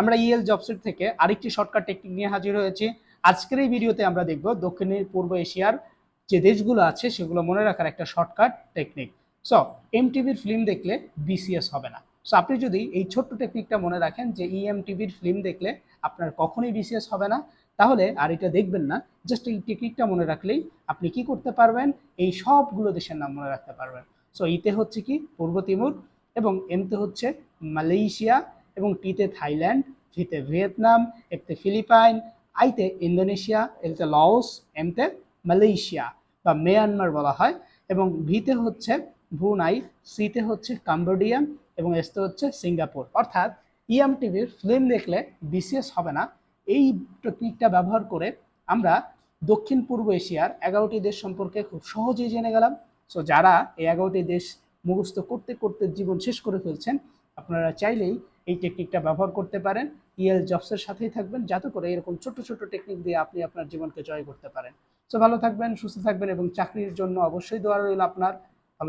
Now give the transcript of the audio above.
আমরা ইএল জবসেট থেকে আরেকটি শর্টকাট টেকনিক নিয়ে হাজির হয়েছি। আজকের এই ভিডিওতে আমরা দেখব দক্ষিণ পূর্ব এশিয়ার যে দেশগুলো আছে, সেগুলো মনে রাখার একটা শর্টকাট টেকনিক সো এম টিভির ফিল্ম দেখলে বিসিএস হবে না। সো আপনি যদি এই ছোট্ট টেকনিকটা মনে রাখেন যে ইএম টিভির ফিল্ম দেখলে আপনার কখনোই বিসিএস হবে না, তাহলে আর এটা দেখবেন না। জাস্ট এই টেকনিকটা মনে রাখলেই আপনি কি করতে পারবেন? এই সবগুলো দেশের নাম মনে রাখতে পারবেন। সো ইতে হচ্ছে কি? পূর্ব তিমুর এবং এমতে হচ্ছে মালয়েশিয়া এবং টিতে থাইল্যান্ড ভিতে ভিয়েতনাম এফতে ফিলিপাইন, আইতে ইন্দোনেশিয়া, এলতে লাওস, এমতে মালয়েশিয়া বা মিয়ানমার বলা হয় এবং ভিতে হচ্ছে ব্রুনাই, সিতে হচ্ছে কাম্বোডিয়া এবং এসতে হচ্ছে সিঙ্গাপুর। অর্থাৎ ইএম টিভির ফিল্ম দেখলে বিসিএস হবে না। এই টেকনিকটা ব্যবহার করে আমরা দক্ষিণ পূর্ব এশিয়ার এগারোটি দেশ সম্পর্কে খুব সহজেই জেনে গেলাম। সো যারা এই এগারোটি দেশ মুখস্থ করতে করতে জীবন শেষ করে ফেলছেন, আপনারা চাইলেই এই টেকনিকটা ব্যবহার করতে পারেন। ইএল জবসের সাথেই থাকবেন, যাতে করে এরকম ছোট ছোট টেকনিক দিয়ে আপনি আপনার জীবনকে জয় করতে পারেন। সো ভালো থাকবেন, সুস্থ থাকবেন এবং চাকরির জন্য অবশ্যই দোয়া রইল আপনার।